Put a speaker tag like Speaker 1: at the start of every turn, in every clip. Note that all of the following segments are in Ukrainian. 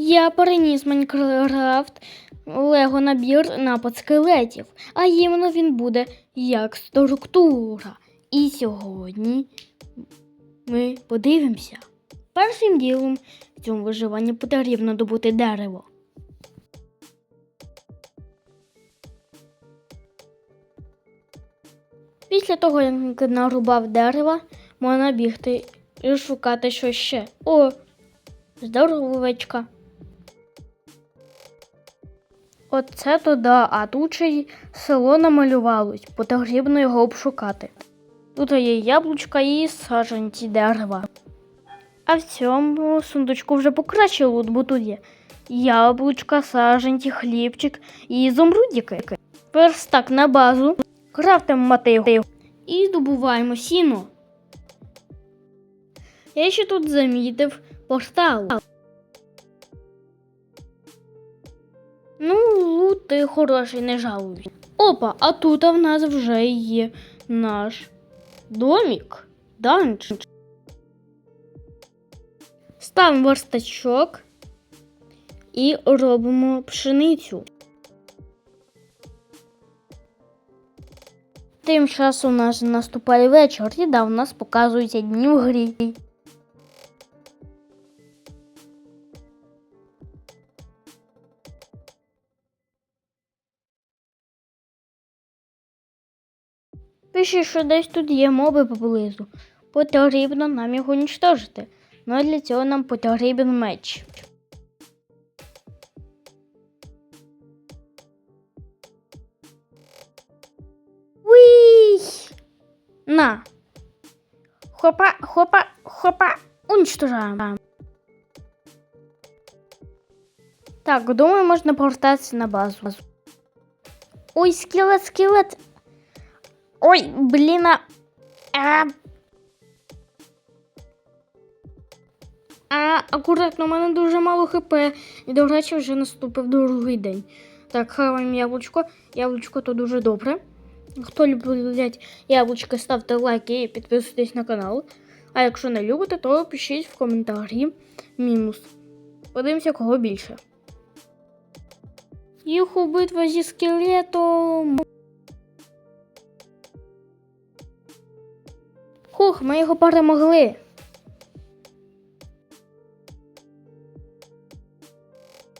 Speaker 1: Я переніс Майнкрафт Лего набір напад скелетів, а іменно він буде як структура. І сьогодні ми подивимося. Першим ділом в цьому виживанні потрібно добути дерево. Після того, як нарубав дерева, можна бігти і шукати що ще. О, здоровечка. Оце то да, а тут ще й село намалювалось, потрібно його обшукати. Тут є яблучка і саджанці дерева. А в цьому сундучку вже покраще лут, бо тут є яблучка, саджанці, хлібчик і ізумрудіки. Верстак на базу, крафтимо мотив і здобуваємо сіно. Я ще тут замітив портал. Ти хороший, не жалуюсь. Опа, а тут в нас вже є наш домик. Данж. Ставимо верстачок і робимо пшеницю. Тим часом у нас наступає вечір, і да, у нас показуються дні в грі. Пише, що десь тут є моби поблизу. Потрібно нам його уничтожити. Ну а для цього нам потрібен меч. Уй! На. Хопа, хопа, хопа. Уничтожаємо. Так, думаю, можна повертатися на базу. Ой, скелет, скелет. Ой, блін. А... А, а акуратно, у мене дуже мало хп. І, до речі, вже наступив другий день. Так, хаваємо яблучко. Яблучко то дуже добре. Хто любить яблучко, ставте лайки і підписуйтесь на канал. А якщо не любите, то пишіть в коментарі мінус. Подивимося, кого більше. Юху, битва зі скелетом. Хух, ми його перемогли.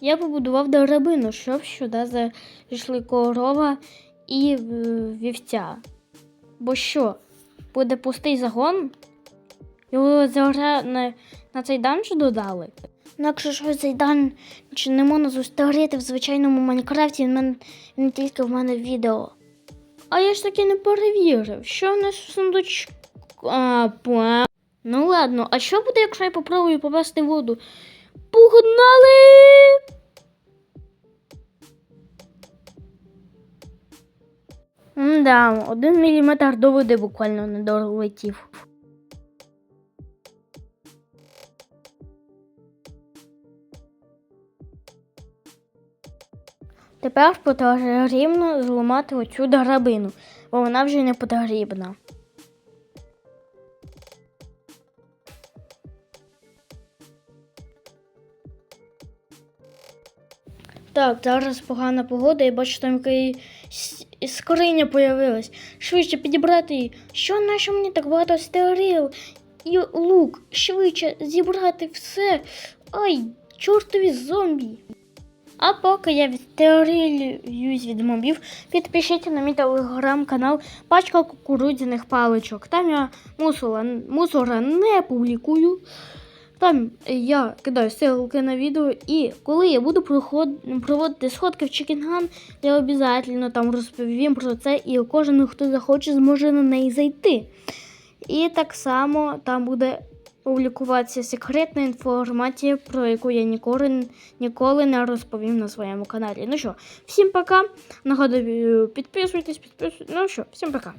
Speaker 1: Я побудував драбину, щоб сюди зайшли корова і е, вівця. Бо що, буде пустий загон? Його зараз на, на цей данж додали. Інакше ж цей данж не можна зустріти в звичайному Майнкрафті, він, він тільки в мене відео. А я ж таки не перевірив, що в нас в сундучку. А, па. Ну ладно, а що буде, якщо я попробую попасти воду? Погнали! Да, один міліметр до води буквально не долетів. Тепер потрібно зламати оцю драбину, бо вона вже не потрібна. Так, зараз погана погода, і бачу, там якась скриня появилась. Швидше підібрати її. Що нащо мені так багато стерил і лук? Швидше зібрати все. Ай, чортові зомбі. А поки я відстерилююсь від мобів, підпишіться на мій телеграм-канал Пачка кукурудзяних паличок. Там я мусора, мусора не публікую. Там я кидаю ссылки на відео, і коли я буду проводити сходки в Чікінган, я обов'язково там розповім про це, і кожен, хто захоче, зможе на неї зайти. І так само там буде публікуватися секретна інформація, про яку я ніколи, ніколи не розповім на своєму каналі. Ну що, всім пока. Нагадую, підписуйтесь, підписуйтесь. Ну що, всім пока.